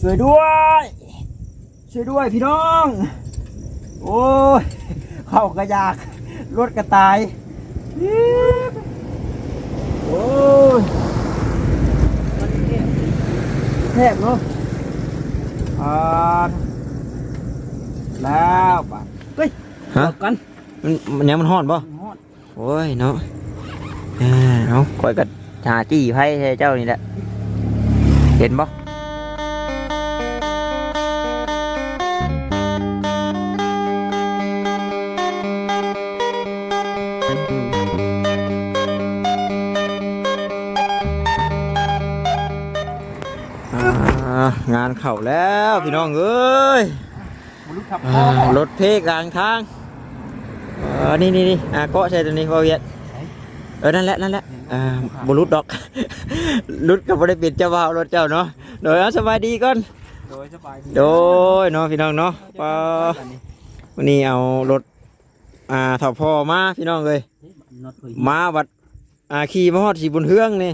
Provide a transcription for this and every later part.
ช่วยด้วย ช่วยด้วยพี่น้อง โอ้ยเข้ากระยากรถกระตายอี๊บโอ้ยแทบเนาะอ่าแล้วปะเฮ้ยฮะบอกกันมันมันยังมันฮ้อนบ่ฮอดโอ้ยเนาะอ่าเอาคอยกับหาจี้ไพ่ให้เจ้านี่แหละ เห็นบ่ งานเข่าแล้วพี่น้องเอ้ยมนุษย์ขับอ่ารถเพกลางทางเออนี่นี่นี่อ่าเกาะใช่ตัวนี้บ่เวียดเออนั่นแหละนั่นแหละอ่าบรุษดอกรุดกับบริปิดเจ้าบ่าวรถเจ้าเนาะโดยเอาสบายดีก่อนโดยสบายดีโดยเนาะพี่น้องเนาะปะวันนี้เอารถอ่าถอพ่อมาพี่น้องเลยน็อตเผยมาวัดอ่าขี่มาฮอดสีบนเฮืองนี่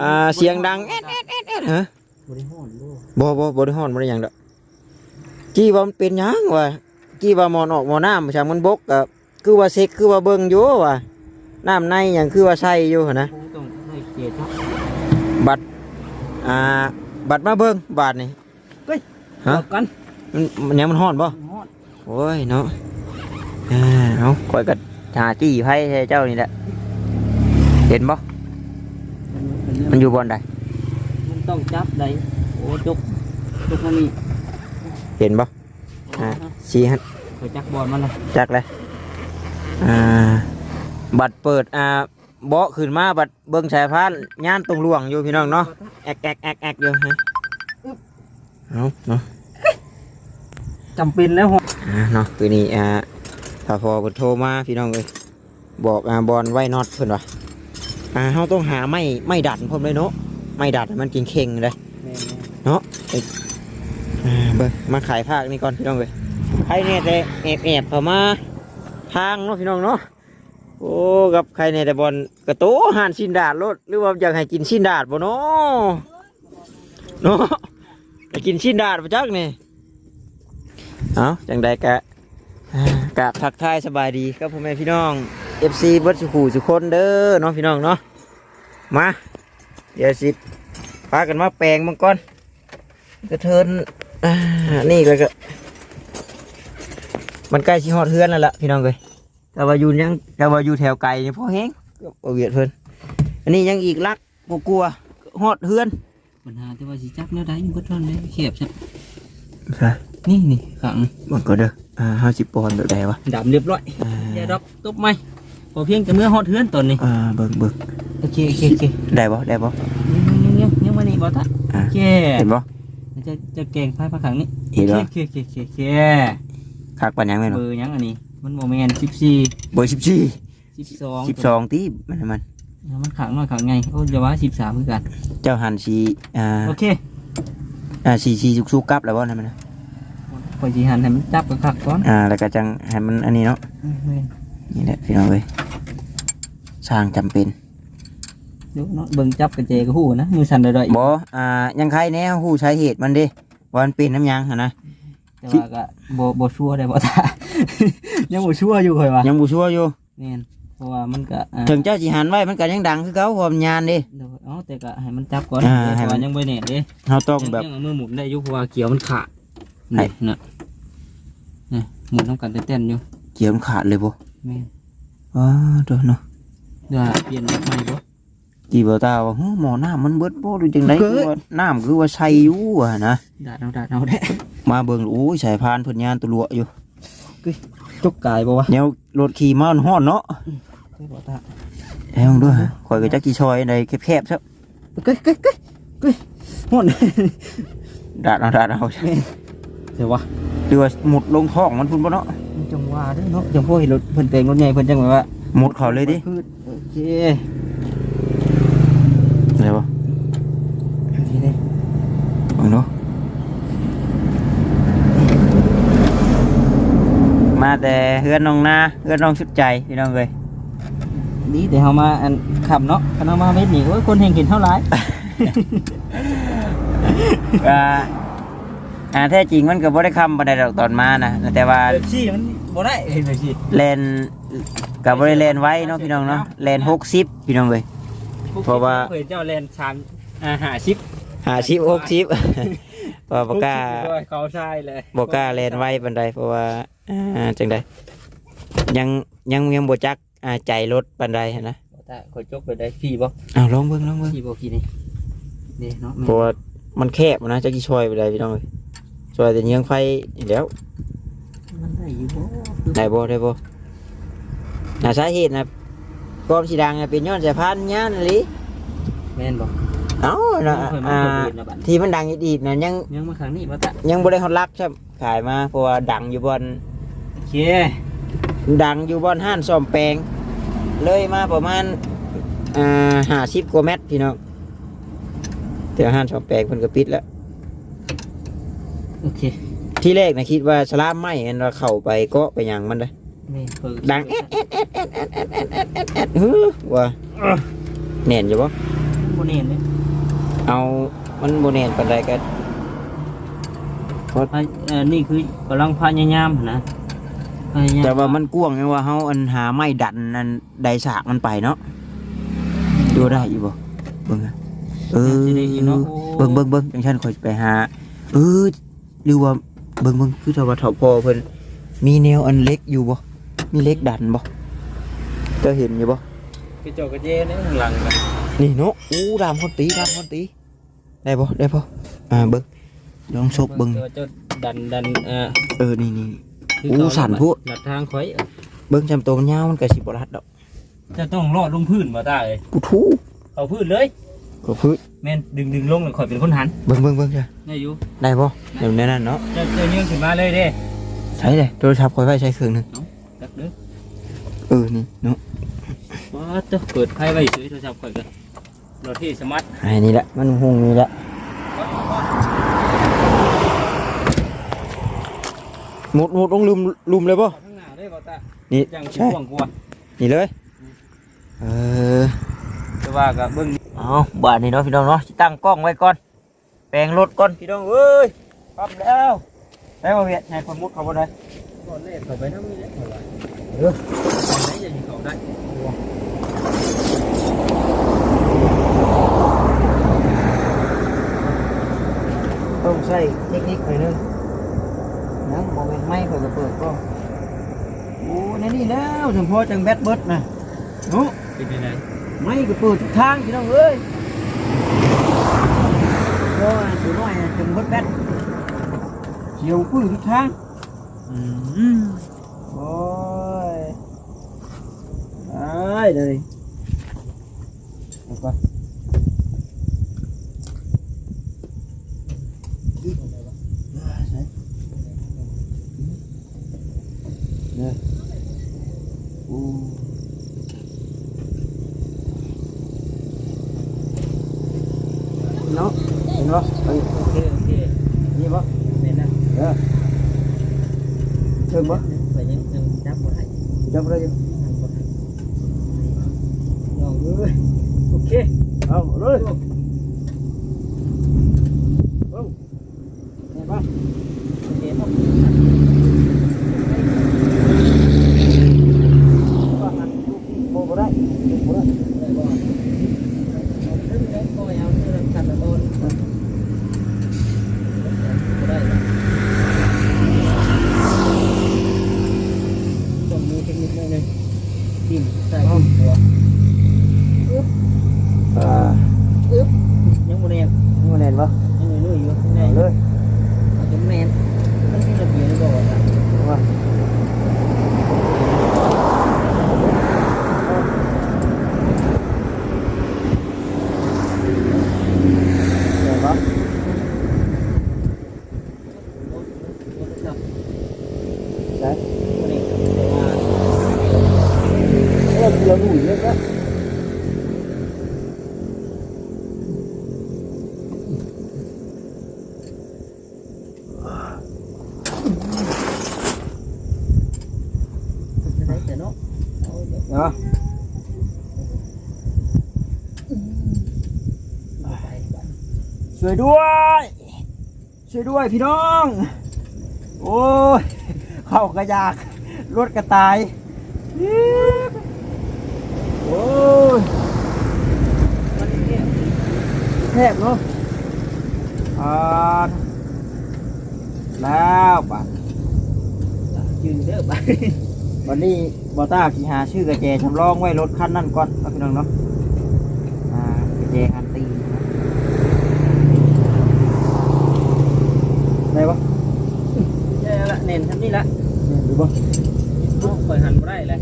อ่าเสียงดังแอดแอดแอดแอดฮะ บริหารโลกบ่บ่บ่ได้ฮ้อนบ่ได้หยังดอกจี้ว่ามันเป็นหยังวะจี้ว่าหมอนออกหมอน้ำช่างมันบกก็คือว่าเซ็กคือว่าเบิ่งอยู่ว่ะน้ำในหยังคือว่าใส่อยู่หั่นนะคงต้องให้เกียรติเนาะบัตรอ่าบัตรมาเบิ่งบาทนี่ฮะบอกกันมันมันหยังมันฮ้อนบ่ฮอดโอ้ยเนาะอ่าเอาข่อยก็หาจี้ไผให้เจ้านี่แหละเห็นบ่มันอยู่บอนใดมัน ต้องจับได้โอ้จุกจุกมันนี่เห็นบ่อ่าชี้ฮะไปจักบอลมันนะจักเลยอ่าบัตรเปิดอ่าเบาะขึ้นมาบัตรเบิ้งสายพานย่านตรงหลวงอยู่พี่น้องเนาะแอกแอกแอกแอกอยู่ฮะเอาเนาะจำเป็นแล้วฮะอ่าเนาะตัวนี้อ่าถ้าพอเพิ่นโทรมาพี่น้องเลยบอกอ่าบอลไว้น็อตเพิ่นว่าอ่าเฮาต้องหาไม้ไม้ดัดพร้อมเลยเนาะ ไม้ดัดให้มันเข่งๆเลยแม่นอ่าเบิ่งมาขายภาคนี่ก่อนพี่น้องเลยใครเนี่ยแต่แอบแอบเข้ามาทางเนาะพี่น้องเนาะโอ้กับใครเนี่ยแต่บอลกระโตห่านชินดาดรถหรือว่าอยากให้กินชินดาดบ่เนาะเนาะให้กินชินดาดประจักนี่เอาจังใดกะอ่ากะทักทายสบายดีครับพ่อแม่พี่น้อง FC เบิดสุขูสุคนเด้อเนาะพี่น้องเนาะมา เดี๋ยวสิพากันมาแปลงมังก่อนกระเทินอ่านี่เลยก็มันใกล้ชิฮอดเฮือนแล้วล่ะพี่น้องเลยแต่ว่าอยู่ยังแต่ว่าอยู่แถวไกลนี่พอแห้งก็บ่เวียดเพิ่นอันนี้ยังอีกลักบ่กลัวฮอดเฮือนปัญหาที่ว่าสิจับแนวใดมันก็ทนเลยเขียบใช่ใช่นี่นี่ขังมันก็เด้ออ่าห้าสิบปอนด์แบบใดวะดำเรียบร้อยอ่าอย่าดอกตบไหมพอเพียงแต่เมื่อฮอดเทือนตอนนี้อ่าเบิ่งเบิ่ง โอเคโอเคโอเคได้บ่ได้บ่ยังยังยังยังมานี่บ่ตาอ่าโอเคเห็นบ่จะจะแกงไพ่ปลาขังนี่เห็นบ่โอเคโอเคโอเคโอเคคักปานยังแม่นเบบ่อร์ยังอันนี้ มันโมเมนต์สิบสี่เบอร์สิบสี่สิบสองสิบสองตีมันมันมันขังน้อยขังไงโอ้จะว่าสิบสามคือกัน เจ้าหันสีอ่าโอเคอ่าสีสีสุกๆกลับแล้วบ่นั่นมันนะพอจีหันให้มันจับกับขักก่อนอ่าแล้วก็จังให้มันอันนี้เนาะอืมแม่นนี่แหละพี่น้องเอ้ยสร้างจำเป็นเดี๋ยวเนาะเบิ่งจับกระเจกระหูนะมือสั่นดอยๆบออ่ายังใครแน่หูใช้เหตุมันเดิว่ามันเป็นน้ำยางหั่นนะแต่ว่าก็บ่บ่ชัวร์ได้บ่ตายังบ่ชัวร์อยู่ค่อยว่ายังบูชัวร์อยู่แม่นเพราะว่ามันก็อ่าถึงเจ้าสิหันไว้มันก็ยังดังคือเขาความนยานเดิเดี๋ยวเอาแต่ก็ให้มันจับก่อนอ่าเพให้ราะมันว่ายังบ่แน่เด้เราต้องแบบยังเอามือหมุนได้อยู่เพราะว่าเกี่ยวมันขาดให้นี่น่ะนี่หมุนต้องกันเต้นๆอยู่เกี่ยวมันขาดเลยบ่แม่นอ๋อเดี๋ยวเนาะเดี๋ยวเปลี่ยนแบบใหม่บ่ จีบตาว่าหูหมอน้ำมันเบิดบ่หรือจังไดเกิดคือว่าน้ำคือว่าใส่อยู่อะนะดาดเอาดาดเอาได้มาเบิ่งโอ้ยสายพานเพิ่นยานตุลัวอยู่จกกายบ่วะแนวรถขี่มามันฮ้อนเนาะใช่บ่ตาเอ้ยมึงด้วยฮะข่อยก็จักกี่ซอยในแคบๆซะเก้ยเก้ยเก้ยเก้ยหุ่นดาดเอาดาดเอาเดี๋ยววะหรือว่าหมุดลงท้องมันพุ่นบ่เนาะมันจังหวะเด้อเนาะจังพวกเห็นรถเพิ่นเตงรถใหญ่เพิ่นจังแบบว่าหมุดเขาเลยดิพืชโอเค ได้บ่ โอเคเด้ เบิ่งเนาะมา แต่เฮือนน้องนาเฮือนน้องสุดใจพี่น้องเอ้ยดีแต่เฮามาอันขับเนาะคันเฮามาเม็ดนี่โอ้ยคนแห่งเห็นเท่าหลายก็อ่าแท้จริงมันก็บ่ได้คำบ่ได้ดอกตอนมานะแต่ว่าแบบซี่มันบ่ได้เห็นแบบซี่แลนกับบริแลนไว้เนาะพี่น้องเนาะแลนหกสิบพี่น้องเลย เพราะว่า เคยเจ้าแลนชามอาหาชิปหาชิปหกชิปเพราะว่าบกล้าด้วยเขาใช่เลยบกล้าแลนไว้ปันใดเพราะว่า อ่าจังใดยังยังยังบ่จักอ่าใจรถปันใดหั้นนะแต่คอยจกไปได้พี่บ่อ้าวลองเบิ่งลองเบิ่งพี่บ่กี่นี่นี่เนาะเพราะว่ามันแคบนะจักกี่ช่วยไปได้พี่น้องเลยช่วยแต่เยียงไฟอีกแล้ว มันได้อยู่บ่ได้บ่ได้บ่น่าสาเหตุนะกอมสีดังน่ะเป็นย้อนสายพานย่านอีหลิแม่นบ่เอ้าน่ะเคยมาอ่าคนอื่นนะบัดที่มันดังอีดๆน่ะยังยังมาครั้งนี้บ่ตะยังบ่ได้ฮอดรักใช่ขายมาเพราะว่าดังอยู่บอนโอ เค ดังอยู่บอนห้านซ่อมแปลง เลยมาประมาณอ่าห้าสิบกว่าเมตรพี่น้องแต่ห้านซ่อมแปลงเพิ่นก็ปิดแล้ว โอเคที่แรกนะคิดว่าสลามไหมอันเราเข้าไปเกาะไปหยังมันเลยนี่เปิดดังแอดแอดแอดแอดแอดแอดแอดแอดแอดแอดฮึว่าแน่นอยู่บ่บ่เห็นเลยเอามันบ่แน่นปานใดก็พะเอ่อนี่คือกำลังพยายามนะ พยายามแต่ว่ามันกว้างไงว่าเฮาอันหาไม้ดันอันใดสากมันไปเนาะดูได้อยู่บ่เบิ่งอะเออสิได้อยู่เนาะเบิ่งเบิ่งเบิ่งจังฉันข่อยสิไปหาเออหรือว่าเบิ่งเบิ่งคือถ้าว่าเฒ่าพ่อเพิ่นมีแนวอันเล็กอยู่บ่มีเล็กดันบ่เจะเห็นอยู่บ่กระจกกระเจนี่ข้างหลังกันนี่เนาะอู้ดามคนตีดามคนตีได้บ่ได้บ่อ่าเบิ่งลองซบเบิ่งตัวเจ้าดันดันเอ่อเออนี่นี่คื อโอ้เขาสั่นพุหลัดทางข่อยเอ้อเบิ่งจำตัวมันยาวมันก็สิบ่รัดดอก จะต้องรอดลงพื้นบ่ได้เลยกูทูเอาพื้นเลยก็พื้นแม่นดึงดึงลงแล้วข่อยเป็นคนหันเบิ่งเบิ่งเบิ่งจ้ะได้อยู่ได้บ่เดี๋ยวนี้นั่นเนาะจะจะยื่นขึ้นมาเลยเด้ใช้เลยโทรศัพท์ข่อยไว้ใช้เครื่องหนึงตักเด้อเออนี่เนาะว้าเด้อเปิดไพ่ไว้สวยโทรศัพท์ข่อยกันรถที่สมาร์ทไอ้นี่แหละมันหุงนี่แหละ หมดหมดต้องลืมลุมเลยบ่ข้างหน้าได้บ่ตานี่จังสิใช่ห่วงกลัวนี่เลยเออแต่ว่าก็เบิ่งเอาบ้านนี้เนาะพี่น้องเนาะสิตั้งกล้องไว้ก่อนแปลงรถก่อนพี่น้องเอ้ยพร้อมแล้วได้บ่เวียดให้คนมุดเข้าบ่ได้ก่อนแรกเข้าไปนำนี่แหละเท่าไหร่เออไหนจะสิเข้าได้ต้องใช้เทคนิคหน่อยนึง นะบ่แม่นไม้ข่อยก็เปิดกล้องโอ้ในนี่แล้วสมพอจังแบตเบิดนะเนาะเป็นยังไงไม่ก็เปิดทุกทางพี่น้องเอ้ยโอ้ยตัวน้อยน่ะจนเบดแบตเขียวปื้อทุกทางอืมโอ้ยไอ้ายเลย 嗯。 ช่เออเดี๋ยวดูเยอะก็เนะเนาะช่วยด้วยช่วย ช่วยด้วยพี่น้อง โอ้ย เข้ากระยากรถกระตายอี๊บโอ้ยมันเนี่ยแคบเนาะอ่าแล้วบัดจืดเด้อไปวันนี้บอต้าขี่หาชื่อกระเจชำรองไว้รถคันนั่นก่อนครับพี่น้องเนาะอ่ากระเจคันตีนนะได้ปะ ใช่ละเน้นทำนี่ละ เนี่ยดูปะ ต้องคอยหันบ่ได้เลย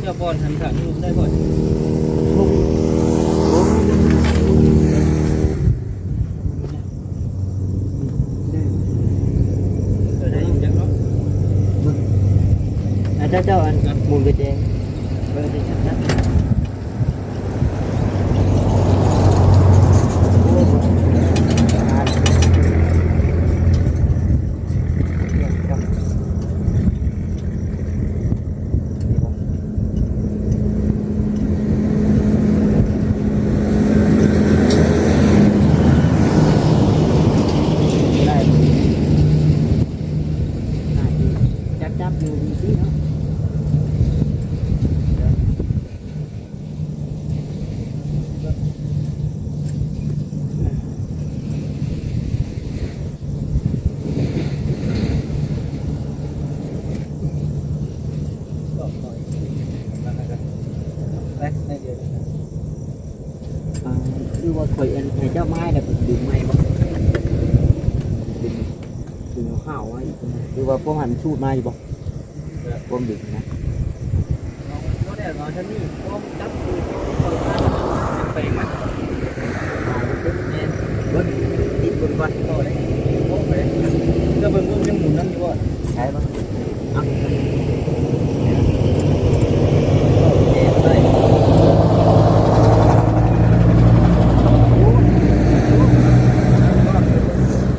เจ้าบอลหันข้างนู้นได้บ่อย ลุงลุงได้ เดี๋ยวได้ยินจังเนาะ อะเจ้าเจ้าอันหมุนกระเจ เบอร์ที่ชัด โอ้ยอ่าเดี๋ยวเดี๋ยวนี่ปะ ได้จับจับอยู่ดีสิเนาะ ๆก็คอยนั่นนะครับไปได้เดี๋ยว อ่าคือว่าข่อยอันให้เจ้าไม้เนี่ยเป็นดึงไม้บ่ดึงดึงเอาข้าวไว้คือ ว่าพวกมันชูดมาอยู่บ่พวกดึกนะก็ได้ราฉันนี่พร้อมจับคือคอยมาไปมาเป็นเบิ้งติดบนวัดก่อนต่อได้โอ้ไปก็เบิ่งว่ายังหมุนนั่นอยู่บ่ใช่บ่อะ เจ็บได้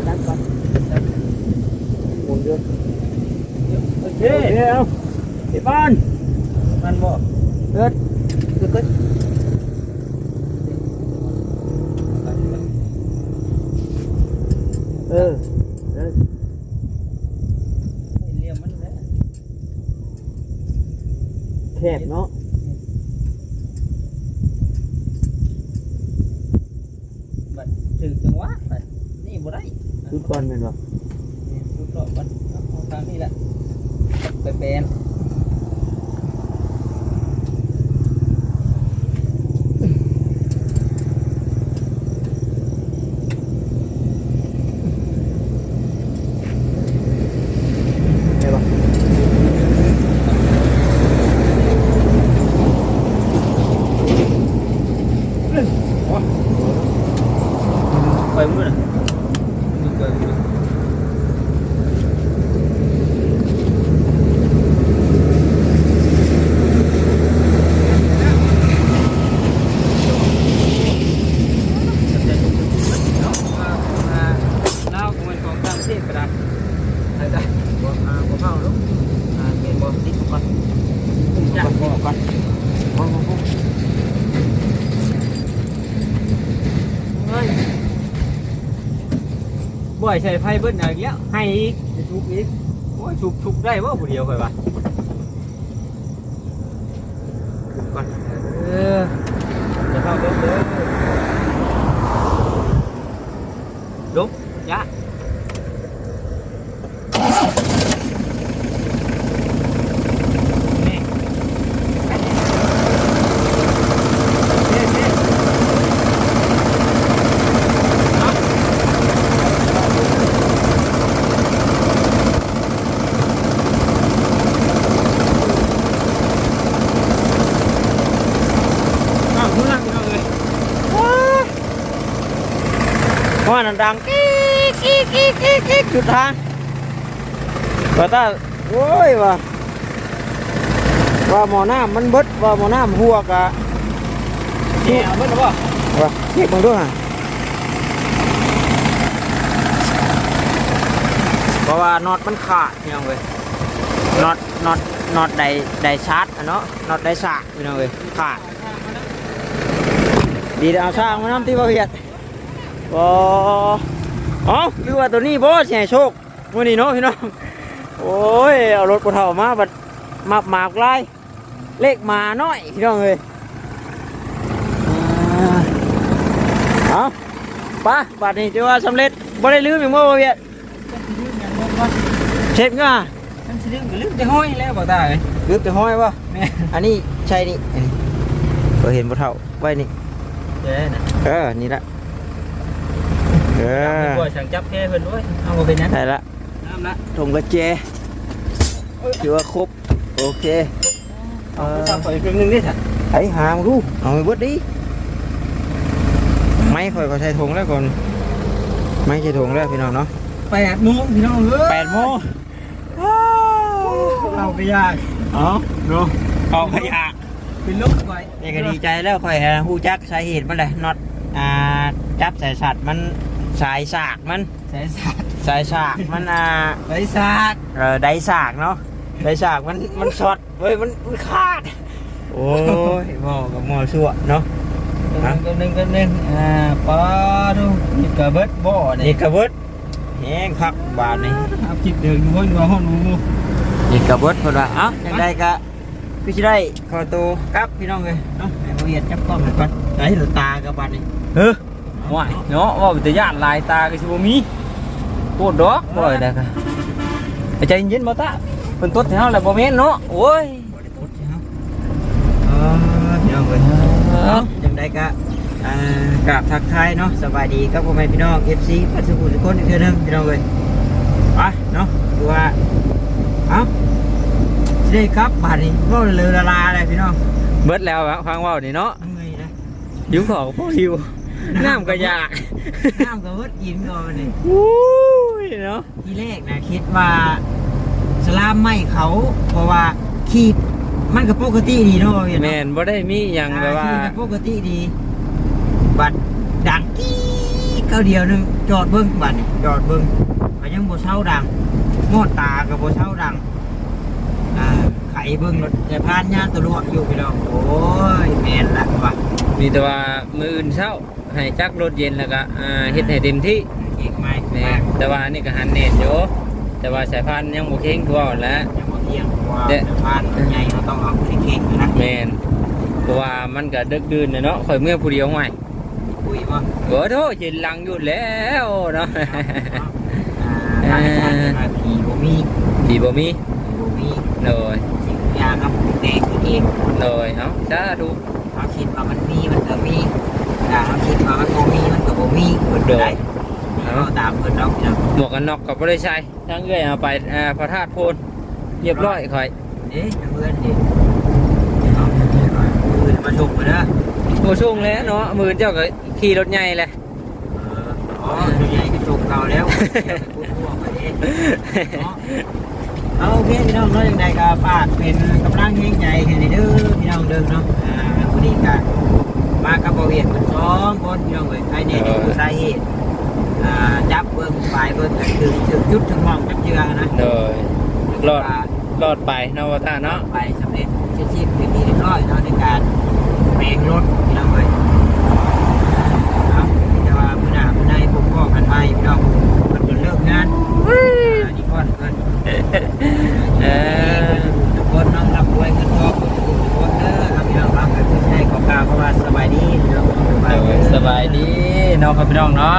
จับก่อนหมุนเดือ โอเค เดี๋ยวไอ้บ้าน มันบ่ เดือดเดือดเออเออ เรียมมันแหละ แคบเนาะบัดถึงจังหวะบัดนี่บ่ได้ชุดก่อนแม่นบ่ นี่ทุกรอบบัดเอาทางนี้แหละไปแปลน ได้บ่ ไปมื้อน่ะดูไปดูลาวของมันของต่างประเทศก็ได้ได้ได้ บ่อ่าบ่เข้าเนาะอ่าเห็นบ่ติดก่อน ผมอยาก ก่อนก่อนบ่บ่บ่ เฮ้ย บ่อยใส่ไฟเบิ้ลอะไรเงี้ยให้อีกจะชุบอีกโอ้ยชุบชุบได้ว่าผู้เดียวค่อยว่าชุบก่อนเออจะเข้าเบิ้ลเลยลุกยะนี่นี่นี่ อ้าวเมื่อพี่น้องเลย ว่านั่นดังกิ๊กกิ๊กกิ๊กกิ๊กกิ๊กจุดทางว่าตาโอ้ยว่าว่าหมอน้ำมันเบิดว่าหมอน้ำหัวกะเดี๋ยวเมื่อไหร่บ่ว่าเก็บมาด้วยฮะเพราะว่าน็อตมันขาดพี่น้องเว้ยน็อตน็อตน็อตไดไดชาร์จอะเนาะน็อตไดสากพี่น้องเว้ยขาดดีเดี๋ยวเอาช่างมาน้ำตีบ่เพียด โอ้ว่าตัวนี้บ่สิให้โชคมื้อนี้เนาะพี่น้องโอ้ยเอารถบ่เฒ่ามาบัดมาหมากลายเลขหมาน้อยพี่น้องเอ้ยอ่าเอาไปะบัดนี้ถือว่าสำเร็จบ่ได้ลืมอีกบ่บ่เวียดเช็ดง่ามันสิลืมก็ลืมแต่ห้อยแล้วบ่ตาเอ้ยลืมแต่ห้อยบ่แม่อันนี้ใช่นี่อันนี้ก็เห็นบ่เฒ่าไว้นี่เด้นะเออนี่ละ เออบ่สั่งจับแค่เพิ่นด้วยเอาบ่เป็นหยังได้ละน้ำละถุงกระเจถือว่าครบ โอเคเอาไปจับไปอีกครึ่งหนึงนี่ค่ะไอ้หามดูเอาไปเบิดดิไม่ค่อยก็ใช้ถุงแล้วก่อน ไม่ใช่ถุงแล้วพี่น้องเนาะ8โมงพี่น้องเอ้ยแปดโมงเอาไปยากอ๋อดูเอาขยะเป็นลูกไว้นี่ก็ดีใจแล้วค่อยฮะฮู้จักสาเหตุมันเลยน็อตอ่าจับสายสัตว์มัน สายสากมันสายสาดสายสากมันอ่าสายสาดเออไดสากเนาะไดสากมันมันช็อตเว้ยมันมันขาด โอ้ยหมอกับหมอชั่วเนาะกันหนึ่งกันหนึ่งอ่าปาดูนี่กระเบิดบ่อนี่นี่กระเบิดแห้งคักบาทนี่เอาคิดเดินวนว่าห้องนู นี่กระเบิดคนว่าเอ้าจังไดก็พี่สิได้ขอตัวกลับพี่น้องเลยเอ้าให้บ่เฮ็ดจับกล้องให้ก่อนไอ้หลูกตากระบาดนี่เฮ้ ยว่ายเนาะว่าแต่ญาติลายตาก็สิบ่มีโคตรดอกบ่ได้แล้วก็ใจเย็นบ่ตาเพิ่นตดให้เฮาแล้วบ่แม่นเนาะโอ้ยบ่ได้พูดใช่เฮาเออพี่น้องเอ้ยเอ้าจังไดก็อ่ากราบทักทายเนาะสบายดีครับพ่อแม่พี่น้อง FC ปัสสุขุทุกคนอีกเทื่อหนึงพี่น้องเอ้ยไปเนาะดูว่าเอ้าสิได้ครับบาดนี้ก็เรือละลาเลยพี่น้องเบิดแล้วฟังเว้านี่เนาะเมื่อยนะหิวของพวกหิว น้ำก็อยากน้ำก็วดกินก่อนนี่อุ้ยเนาะทีแรกนะคิดว่าสลามไม่เขา เพราะว่าขีดมันก็ปกติดีเนาะเห็นแม่เนาะนบ่ได้มีหยังแบบว่าขีดก็ปกติดี บัดดังกี้เก้าเดียวหนึงจอดเบิ้งบัดนี่จอดเบิ้งก็ยังบ่เช่าดังมอดตาก็บ่เช่าดังอ่าไข เบิ้งรถจะพานยานตำรวจอยู่พี่น้องโอ้ยแม่นละว่ะมีแต่ว่ามื้ออื่นเช้าให้จักรถเย็นแล้วก็อ่าเฮ็ดให้เต็มที่เก่งไหมแม่นแต่ว่านี่ก็หันเน็ตอยู่แต่ว่าสายพานยังบ่เข่งทั่วแหล้วยังบ่เที่ยงเพราะว่าเด้สะพานใหญ่เราต้องเอาเข่งๆนะแม่นเพราะว่ามันก็ดึกดื่นน่ะเนาะข่อยเมื่อผู้เดียวใหม่คุยบ่โอ้โธ่เห็นหลังอยู่แล้วเนาะอ่าทางการมาผีบ่มีดีบ่มีผีบ่มี โดยสิ่งทุกอ ย่างครับแดงขึ้นเองโดยเอ้าสาธุเขาคิดว่ามันมีมันก็มีถ้าเขาคิดว่ามันบ่มีมันก็บ่มีเพิ่นได้เอาตามเพิ่นเอาพี่น้องหมวกกันน็อกก็บ่ได้ใช้ทั้งเอ้อยเอาไปอ่าพระธาตุโพนเรียบร้อยข่อยเอ๊ะเพื่อนดิเอาเพิ่นมาชมมาเด้อบ่ช่วงแล้วเนาะมื้อเจ้าก็ขี่รถใหญ่แหละเอออ๋อใหญ่กระจกเก่าแล้วพูดทั่วไปเองเนาะ เอาโอเคพี่น้องเนาะยังใดก็ฝากเป็นกำลังแห่งใจให้ในเด้อพี่น้องเดิอเนาะอ่าวันนี้ก็มากับบ่เวียดสองคนพี่น้องเอ้ยใครเนี่ยช่สาเหตุอ่าจับเบิ้งปลายเบิ้งกันถึงถึงจุดถึงมองจับเชือกนะเลยรอดรอดไปเนาะว่าาเนาะไปสำเร็จชิดๆเป็นที่เรียร้อยเนาะในการแปลงรถพี่น้องเอ้ยแต่ว่ามื้อหน่ามื้อในผมก็กันไปพี่น้องเพิ่นเลิกงานอ่านี่ก่อนเพื่อน ทุกคนน้องรับรวยเงินทุกคนเด้อครัพี่องครับให้กล่าวคำว่าสบายดีพี่น้องสบายดี สบายดีน้องครับพี่น้องเนาะ